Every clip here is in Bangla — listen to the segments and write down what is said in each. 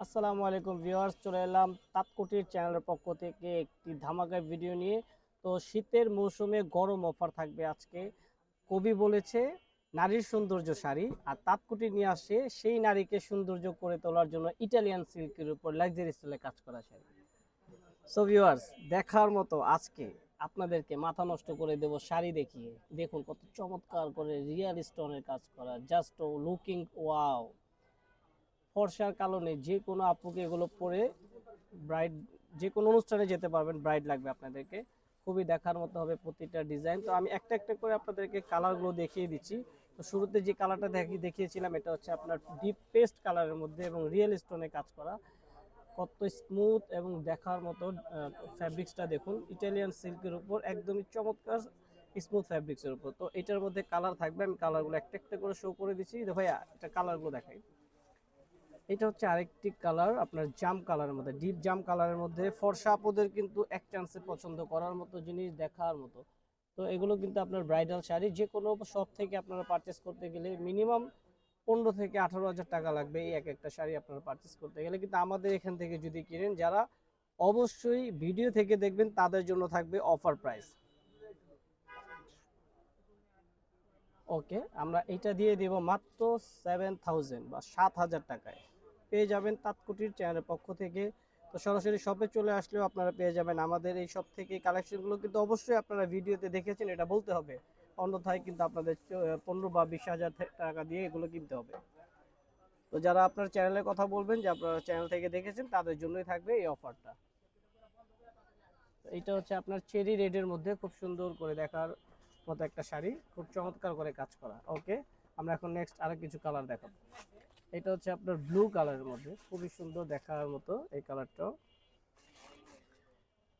আসসালামু আলাইকুম ভিউয়ার্স, চলে এলাম তাৎকুটির চ্যানেলের পক্ষ থেকে একটি ধামাকা ভিডিও নিয়ে। তো শীতের মৌসুমে গরম অফার থাকবে আজকে। কবি বলেছে, নারীর সৌন্দর্য শাড়ি আর তাৎকুটি নিয়ে আসে সেই নারীকে সৌন্দর্য করে তোলার জন্য ইটালিয়ান সিল্কের উপর লাক্সারি স্টাইলে কাজ করা শাড়ি। সো ভিউয়ার্স দেখার মতো আজকে আপনাদেরকে মাথা নষ্ট করে দেব শাড়ি দেখিয়ে। দেখুন কত চমৎকার করে রিয়াল স্টোনের কাজ করা জাস্ট লুকিং ওয়াও ফর্সার কারণে যে কোনো আপুকে এগুলো পরে ব্রাইড, যে কোনো অনুষ্ঠানে যেতে পারবেন, ব্রাইড লাগবে আপনাদেরকে। খুবই দেখার মতো হবে প্রতিটা ডিজাইন। তো আমি একটা একটা করে আপনাদেরকে কালারগুলো দেখিয়ে দিচ্ছি। তো শুরুতে যে কালারটা দেখি, দেখিয়েছিলাম, এটা হচ্ছে আপনার ডিপ পেস্ট কালারের মধ্যে এবং রিয়েল স্টোনে কাজ করা। কত স্মুথ এবং দেখার মতো ফ্যাব্রিক্সটা দেখুন। ইটালিয়ান সিল্কের উপর একদমই চমৎকার স্মুথ ফ্যাব্রিক্সের উপর। তো এটার মধ্যে কালার থাকবে, আমি কালারগুলো একটা একটা করে শো করে দিচ্ছি। ভাইয়া, এটা কালারগুলো দেখাই। এটা হচ্ছে আরেকটি কালার আপনার জাম কালারের মধ্যে ডিপ জাম কালারের মধ্যে। ফর্সা আপুদের কিন্তু এক চান্সে পছন্দ করার মতো জিনিস দেখার মতো। তো এগুলো কিন্তু আপনার ব্রাইডাল শাড়ি যে কোনো শপ থেকে আপনারা পারচেস করতে গেলে মিনিমাম পনেরো থেকে আঠারো হাজার টাকা লাগবে এই এক একটা শাড়ি আপনারা পারচেস করতে গেলে। কিন্তু আমাদের এখান থেকে যদি কিনেন, যারা অবশ্যই ভিডিও থেকে দেখবেন, তাদের জন্য থাকবে অফার প্রাইস ওকে আমরা এটা দিয়ে দেব মাত্র সেভেন থাউজেন্ড বা সাত হাজার টাকায়। পেয়ে যাবেন তাৎকুটির চ্যানেলের পক্ষ থেকে। তো সরাসরি শপে চলে আসলেও আপনারা পেয়ে যাবেন আমাদের এই শপ থেকে কালেকশনগুলো কিন্তু অবশ্যই আপনারা ভিডিওতে দেখেছেন, এটা বলতে হবে। অন্যথায় কিন্তু আপনাদের পনেরো বা বিশ হাজার টাকা দিয়ে এগুলো কিনতে হবে। তো যারা আপনার চ্যানেলের কথা বলবেন, যে আপনারা চ্যানেল থেকে দেখেছেন, তাদের জন্যই থাকবে এই অফারটা এটা হচ্ছে আপনার চেরি রেডের মধ্যে খুব সুন্দর করে দেখার মতো একটা শাড়ি। খুব চমৎকার করে কাজ করা। ওকে আমরা এখন নেক্সট আরও কিছু কালার দেখাবো। এটা হচ্ছে আপনার ব্লু কালারের মধ্যে। খুবই সুন্দর দেখার মতো এই কালারটাও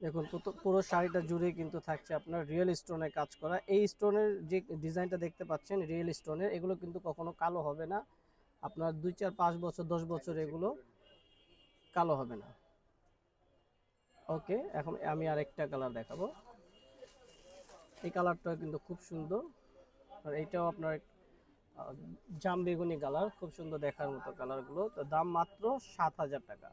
দেখুন পুরো শাড়িটা জুড়ে কিন্তু থাকছে আপনার রিয়েল স্টোনে কাজ করা। এই স্টোনের যে ডিজাইনটা দেখতে পাচ্ছেন রিয়েল স্টোনের এগুলো কিন্তু কখনো কালো হবে না। আপনার দুই, চার, পাঁচ বছর, দশ বছর এগুলো কালো হবে না। ওকে এখন আমি আরেকটা কালার দেখাবো। এই কালারটা কিন্তু খুব সুন্দর। আর এইটাও আপনার জাম বেগুনি কালার, খুব সুন্দর দেখার মতো কালারগুলো। তো দাম মাত্র সাত হাজার টাকা।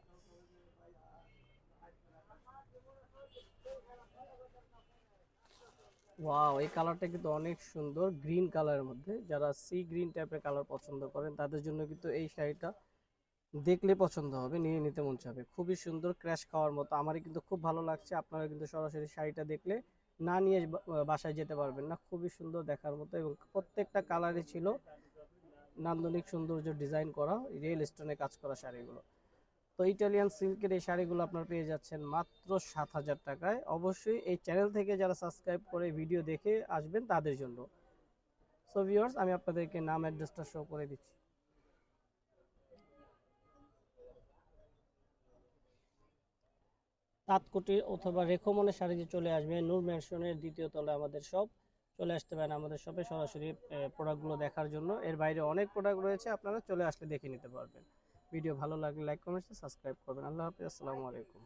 ওয়াও, এই কালারটা কিন্তু অনেক সুন্দর গ্রিন কালারের মধ্যে। যারা সি গ্রিন টাইপের কালার পছন্দ করেন, তাদের জন্য কিন্তু এই শাড়িটা দেখলে পছন্দ হবে, নিয়ে নিতে মন চাবে খুবই সুন্দর, ক্র্যাশ খাওয়ার মতো। আমারই কিন্তু খুব ভালো লাগছে। আপনারা কিন্তু সরাসরি শাড়িটা দেখলে না নিয়ে বাসায় যেতে পারবেন না। খুবই সুন্দর দেখার মতো এবং প্রত্যেকটা কালারই ছিল। নান্দনিক সৌন্দর্য ডিজাইন করা, রিয়েল স্টোনে কাজ করা শাড়িগুলো। তো ইটালিয়ান সিল্কের এই শাড়িগুলো আপনারা পেয়ে যাচ্ছেন মাত্র সাত হাজার টাকায়। অবশ্যই এই চ্যানেল থেকে যারা সাবস্ক্রাইব করে ভিডিও দেখে আসবেন তাদের জন্য। সো ভিউয়ার্স আমি আপনাদেরকে নাম অ্যাড্রেসটা শো করে দিচ্ছি। তাঁতকুটি অথবা রেখমনের শাড়িতে চলে আসবে, নূর ম্যানশনের দ্বিতীয় তলে আমাদের সব চলে আসতে পারেন আমাদের শপে সরাসরি প্রোডাক্টগুলো দেখার জন্য। এর বাইরে অনেক প্রোডাক্ট রয়েছে, আপনারা চলে আসলে দেখে নিতে পারবেন। ভিডিও ভালো লাগলে লাইক কমেন্ট সাবস্ক্রাইব করবেন। আল্লাহ হাফিজ, আসসালামু আলাইকুম।